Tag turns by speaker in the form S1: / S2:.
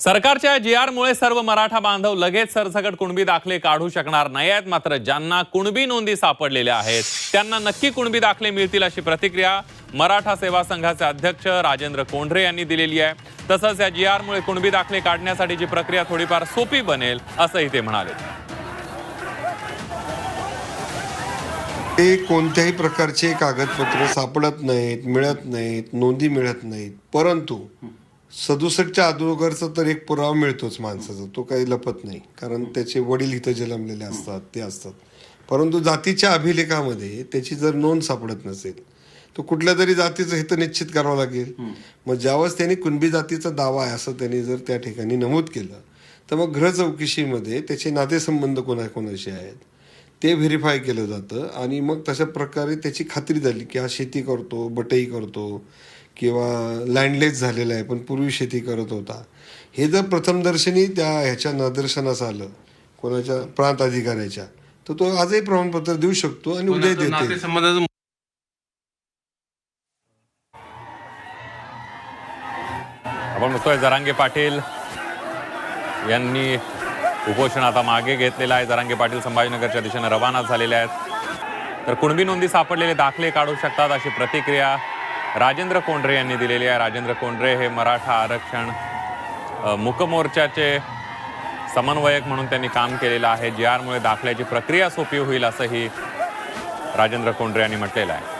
S1: सरकारच्या जी आरमुळे सर्व मराठा बांधव लगेच सरसकट कुणबी दाखले काढू शकणार नाही आहेत मात्र ज्यांना कुणबी नोंदी सापडलेल्या आहेत त्यांना नक्की कुणबी दाखले मिळतील अशी प्रतिक्रिया मराठा सेवा संघाचे अध्यक्ष राजेंद्र कोंढरे यांनी दिलेली आहे. तसंच या जी आरमुळे कुणबी दाखले काढण्यासाठीची प्रक्रिया थोडीफार सोपी बनेल असंही ते म्हणाले.
S2: ते कोणत्याही प्रकारचे कागदपत्र सापडत नाहीत मिळत नाहीत नोंदी मिळत नाहीत परंतु सदुसष्टच्या अगोदरचा तर एक पुरावा मिळतोच माणसाचा तो काही लपत नाही. कारण त्याचे वडील इथं जन्मलेले असतात ते असतात. परंतु जातीच्या अभिलेखामध्ये त्याची जर नोंद सापडत नसेल तर कुठल्या तरी जातीचं हित निश्चित करावं लागेल. मग ज्यावेळेस त्यांनी कुणबी जातीचा दावा आहे असं त्यांनी जर त्या ठिकाणी नमूद केलं तर मग गृह चौकशीमध्ये त्याचे नातेसंबंध कोणाकोणाशी आहेत ते व्हेरीफाय केलं जातं. आणि मग तशा प्रकारे त्याची खात्री झाली की हा शेती करतो बटई करतो किंवा लँडलेस झालेला आहे पण पूर्वी शेती करत होता. हे जर प्रथमदर्शनी त्या ह्याच्या निदर्शनास आलं कोणाच्या प्रांत अधिकाऱ्याच्या तर तो आजही प्रमाणपत्र देऊ शकतो आणि उद्या देते.
S1: आपण बघतोय जरांगे पाटील यांनी उपोषण आता मागे घेतलेलं आहे. जरांगे पाटील संभाजीनगरच्या दिशेने रवाना झालेले आहेत. तर कुणबी नोंदी सापडलेले दाखले काढू शकतात अशी प्रतिक्रिया राजेंद्र कोंढरे यांनी दिलेली आहे. राजेंद्र कोंढरे हे मराठा आरक्षण मुकमोर्चाचे समन्वयक म्हणून त्यांनी काम केलेलं आहे. जी आरमुळे दाखल्याची प्रक्रिया सोपी होईल असंही राजेंद्र कोंढरे यांनी म्हटलेलं आहे.